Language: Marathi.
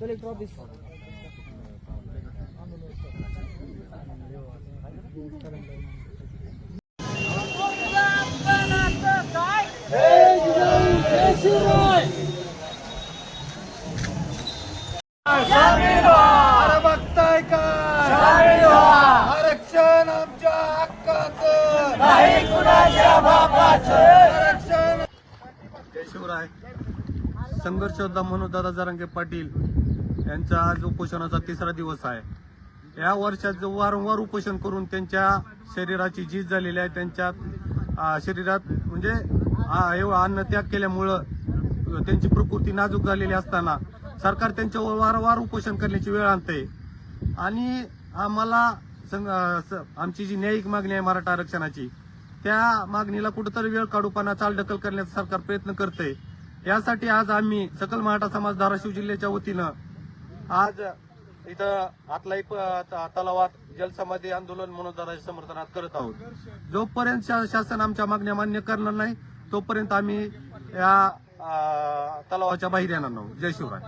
कलेक्टर ऑफिस अरे बघताय का आरक्षण आमच्या हक्काचं. आरक्षण जय शिवराय. संघर्ष योद्धा म्हणून दादा जरांगे पाटील. यांचा जो उपोषणाचा तिसरा दिवस आहे या वर्षात जो वारंवार उपोषण करून त्यांच्या शरीराची झीज झालेली आहे त्यांच्या शरीरात म्हणजे अन्न त्याग केल्यामुळं त्यांची प्रकृती नाजूक झालेली असताना सरकार त्यांच्यावर वारंवार उपोषण करण्याची वेळ आणते आणि आम्हाला स- आमची जी न्यायिक मागणी आहे मराठा आरक्षणाची त्या मागणीला कुठेतरी वेळ काढूपणा चालढकल करण्याचा सरकार प्रयत्न करते यासाठी आज आम्ही सकल मराठा समाज धाराशिव जिल्ह्याच्या वतीनं आज इथं आतलाई त- तलावात जलसमाधी आंदोलन म्हणून दादाच्या समर्थनात करत आहोत. जोपर्यंत शा- शासन आमच्या मागण्या मान्य करणार नाही तोपर्यंत आम्ही या तलावाच्या बाहेर येणार नाही. जय शिवराय.